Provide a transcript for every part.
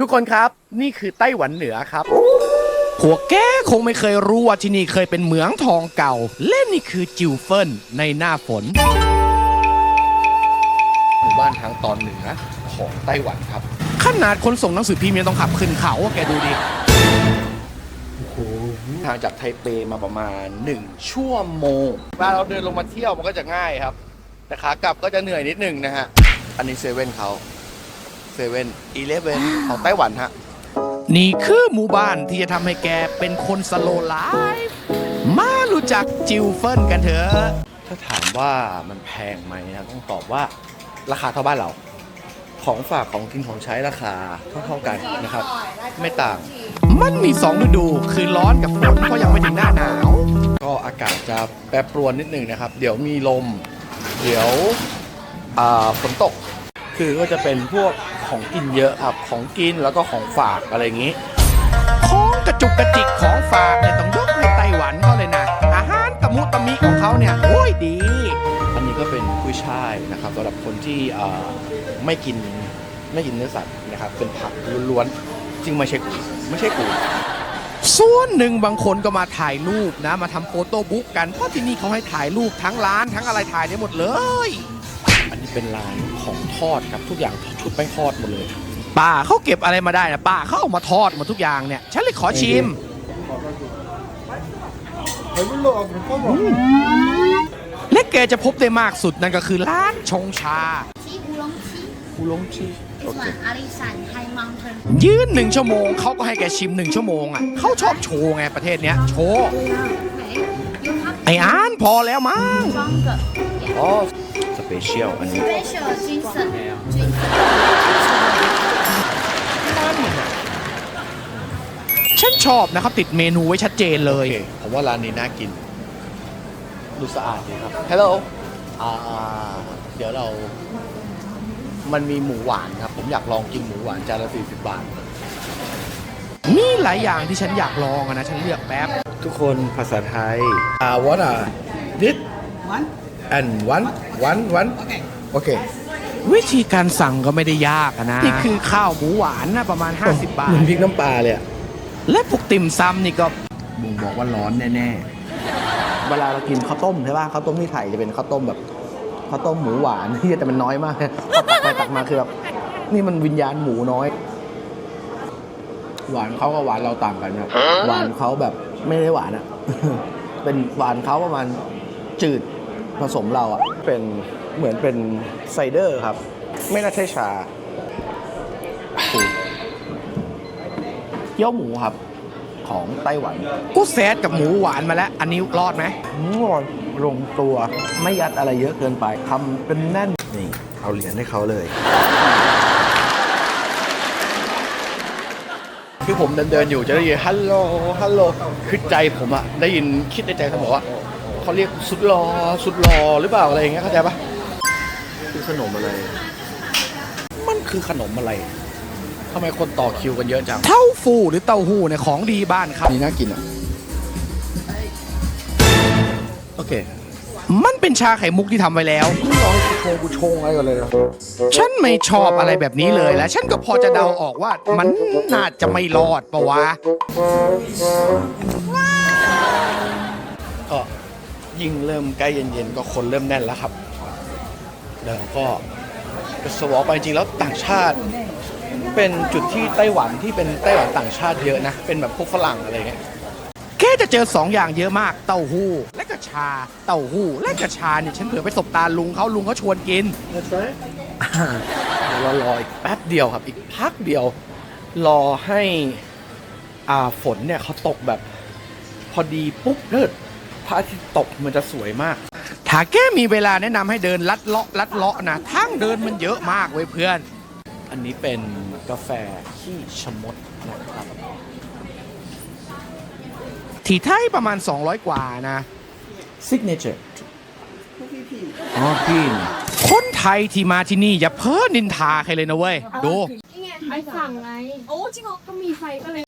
ทุกคนครับนี่คือไต้หวันเหนือครับ พวกแกคงไม่เคยรู้ว่าที่นี่เคยเป็นเหมืองทองเก่า และนี่คือจิวเฟินในหน้าฝนหมู่บ้านทางตอนเหนือของไต้หวันครับ ขนาดคนส่งหนังสือพิมพ์ยังต้องขับขึ้นเขาอะแกดูดิทางจากไทเปมาประมาณ 1 ชั่วโมงเวลาเราเดินลงมาเที่ยวมันก็จะง่ายครับ แต่ขากลับก็จะเหนื่อยนิดนึงนะฮะ อันนี้เซเว่นเขา เซเว่นอีเลฟเว่นของไต้หวันฮะ นี่คือหมู่บ้านที่จะทำให้แกเป็นคนสโลไลฟ์มารู้จักจิวเฟินกันเถอะ ถ้าถามว่ามันแพงไหมนะต้องตอบว่าราคาเท่าบ้านเรา ของฝากของกินของใช้ราคาเท่าๆกันนะครับ ไม่ต่าง มันมีสองฤดูคือร้อนกับฝนเพราะยังไม่ถึงหน้าหนาว ก็อากาศจะแปรปรวนนิดนึงนะครับ เดี๋ยวมีลม เดี๋ยวอ่าฝนตก คือก็จะเป็นพวก ของกินเยอะครับของกินแล้วก็ของฝากอะไรอย่างนี้ของกระจุกกระจิกของฝากเนี่ยต้องยกให้ไต้หวันเขาเลยนะ อาหารตะมุตะมิของเขาเนี่ยโอ้ยดี อันนี้ก็เป็นกุ้ยช่ายนะครับสำหรับคนที่อ่าไม่กินไม่กินเนื้อสัตว์นะครับเป็นผักล้วนๆจริงไม่ใช่กูไม่ใช่กูส่วนหนึ่งบางคนก็มาถ่ายรูปนะ มาทำโฟโต้บุ๊กกันเพราะที่นี่เขาให้ถ่ายรูปทั้งร้านทั้งอะไรถ่ายได้หมดเลย อันนี้เป็นร้าน ของทอดครับทุกอย่างชุดแป้งทอดหมดเลย ป้าเขาเก็บอะไรมาได้นะป้าเขาเอามาทอดหมดทุกอย่างเนี่ย ฉันเลยขอชิม และแกจะพบได้มากสุดนั่นก็คือร้านชงชา 鸡乌龙鸡 คูลงชี ，this one 阿里山 High Mountain。 ยืนหนึ่งชั่วโมงเขาก็ให้แกชิมหนึ่งชั่วโมงอ่ะเขาชอบโชว์ไงประเทศเนี้ย โชว์ You have ไอ้อานพอแล้วมั้ง stronger อ๋อสเปเชียลอันนี้ special 精神精神。 ฉันชอบนะครับติดเมนูไว้ชัดเจนเล โอย เคผมว่าร้านนี้น่ากิน ดูสะอาดดีครับ ฮัลโหล อ่า เดี๋ยวเรา มันมีหมูหวานครับ ผมอยากลองกินหมูหวานจานละ40 บาท มีหลายอย่างที่ฉันอยากลองอะนะ ฉันเลือกแป๊บ ทุกคนภาษาไทย อ่า what are this One? and one one one Okay. โอเค วิธีการสั่งก็ไม่ได้ยากอะนะนี่คือข้าวหมูหวานนะประมาณ 50 บาเหมืทอนพริกน้ำปลาเลยอะและพวกติ่มซำนี่ก็บ่งบอกว่าร้อนแน่ๆ เวลาเรากินข้าวต้มใช่ป่ะข้าวต้มที่ไทยจะเป็นข้าวต้มแบบข้าวต้มหมูหวานที่แต่มันน้อยมากพอตักไปตักมาคือแบบนี่มันวิญญาณหมูน้อย หวานเขากับหวานเราต่างกันครับหวานเขาแบบไม่ได้หวานอะเป็นหวานเขาประมาณจืด ผสมเราอะเป็นเหมือนเป็นไซเดอร์ครับ ไม่น่าใช่ชาเกี๊ยวหมูครับ ของไต้หวัน กูแซดกับหมูหวานมาแล้ว อันนี้รอดไหมงอนลงตัวไม่ยัดอะไรเยอะเกินไปทำเป็นแน่นนี่เอาเหรียญให้เขาเลย คือผมเดินเดินๆอยู่จะได้ยินฮัลโหลฮัลโหลคือใจผมอะได้ยินคิดในใจเขาบอกว่า เขาเรียกสุดรอสุดรอหรือเปล่าอะไรอย่างเงี้ยเข้าใจปะคือขนมอะไร มันคือขนมอะไรทำไมคนต่อคิวกันเยอะจัง เต้าฟูหรือเต้าหู้เนี่ยของดีบ้านครับนี่น่ากินอะ โอเค มันเป็นชาไข่มุกที่ทำไว้แล้ว ลองให้กูโชว์กูชงอะไรก่อนเลยนะฉันไม่ชอบอะไรแบบนี้เลยและฉันก็พอจะเดาออกว่ามันน่าจะไม่รอดปะวะ ก็ ยิ่งเริ่มใกล้เย็นๆก็คนเริ่มแน่นแล้วครับ แล้วก็สวอปไปจริงๆแล้วต่างชาติ เป็นจุดที่ไต้หวันที่เป็นไต้หวันต่างชาติเยอะนะ เป็นแบบพวกฝรั่งอะไรเงี้ยแค่จะเจอสองอย่างเยอะมากเต้าหู้ และก็ชา เต้าหู้ และก็ชาเนี่ยฉันเผื่อไปสบตาลุงเขาลุงเขาชวนกินเดี๋ยวเรารออีกแป๊บเดียวครับ อีกพักเดียว รอให้อ่าฝนเนี่ยเขาตกแบบ พอดีปุ๊บเลิศ พระอาทิตย์ตกมันจะสวยมาก ถ้าแกมีเวลาแนะนำให้เดินลัดเลาะลัดเลาะนะทางเดินมันเยอะมากเว้ยเพื่อน อันนี้เป็นกาแฟขี้ชะมดนะครับ ที่ไทยประมาณ 200 กว่านะ ซิกเนเจอร์อ๋อพี่คนไทยที่มาที่นี่อย่าเพ้อนินทาใครเลยนะเว้ย ดูไอ้สั่งไง โอ้จริงเหรอก็มีไฟก็เลย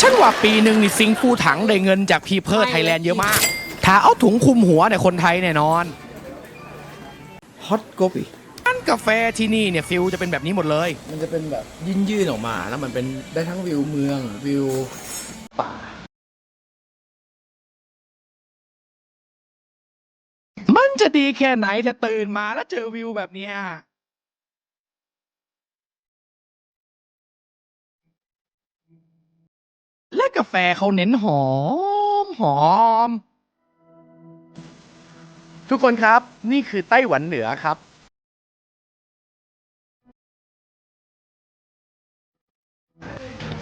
ฉันว่าปีหนึ่งนี่ซิงฟูถังได้เงินจากพีเพิร์ไทยแลนด์เยอะมาก ถ้าเอาถุงคลุมหัวเนี่ยคนไทยแน่นอนฮอตโกบีการกาแฟที่นี่เนี่ยฟิลจะเป็นแบบนี้หมดเลย มันจะเป็นแบบยื่นยื่นๆออกมา แล้วมันเป็นได้ทั้งวิวเมืองวิวป่า มันจะดีแค่ไหนถ้าตื่นมาแล้วเจอวิวแบบเนี้ย และกาแฟเขาเน้นหอมหอม ทุกคนครับนี่คือไต้หวันเหนือครับ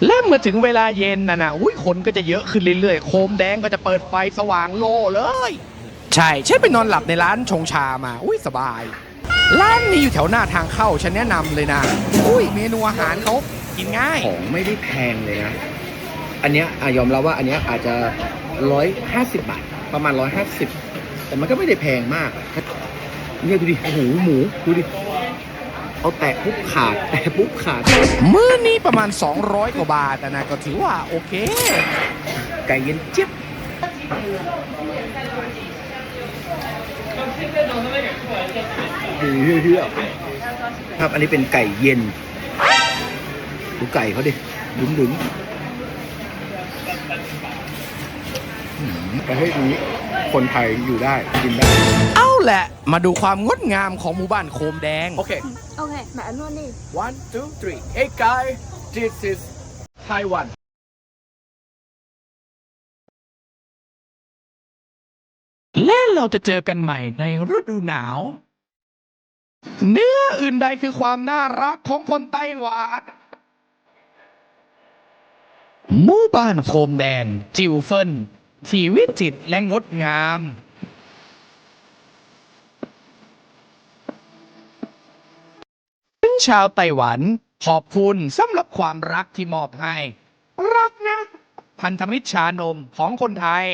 และเมื่อถึงเวลาเย็นน่ะนะอุ้ยคนก็จะเยอะขึ้นเรื่อยๆ โคมแดงก็จะเปิดไฟสว่างโล่เลย ใช่ฉันไปนอนหลับในร้านชงชามา อุ้ยสบาย ร้านนี้อยู่แถวหน้าทางเข้าฉันแนะนำเลยนะ อุ้ยเมนูอาหารเขากินง่าย ของไม่ได้แพงเลยนะ อันเนี้ยอะยอมรับว่าอันเนี้ยอาจจะร้อยห้าสิบบาท ประมาณร้อยห้าสิบแต่มันก็ไม่ได้แพงมาก เนี่ยดูดิโอ้โหหมูดูดิเอาแตะปุ๊บขาด แตะปุ๊บขาด มื้อนี้ประมาณ 200 กว่าบาทอะนะก็ถือว่าโอเค ไก่เย็นเจี๊ยบเฮือๆครับอันนี้เป็นไก่เย็น ดูไก่เขาดิดุ้งดุ้ ประเทศนี้คนไทยอยู่ได้กินได้ เอาแหละ มาดูความงดงามของหมู่บ้านโคมแดง โอเค โอเคแม่นวดนี่ one two three hey guy this is Taiwan และเราจะเจอกันใหม่ในฤดูหนาว เนื้ออื่นใดคือความน่ารักของคนไต้หวันหมู่บ้านโคมแดงจิวเฟิน ที่วิจิตรและงดงามถึงชาวไต้หวัน ขอบคุณสำหรับความรักที่มอบให้ รักนะ พันธมิตรชานมของคนไทย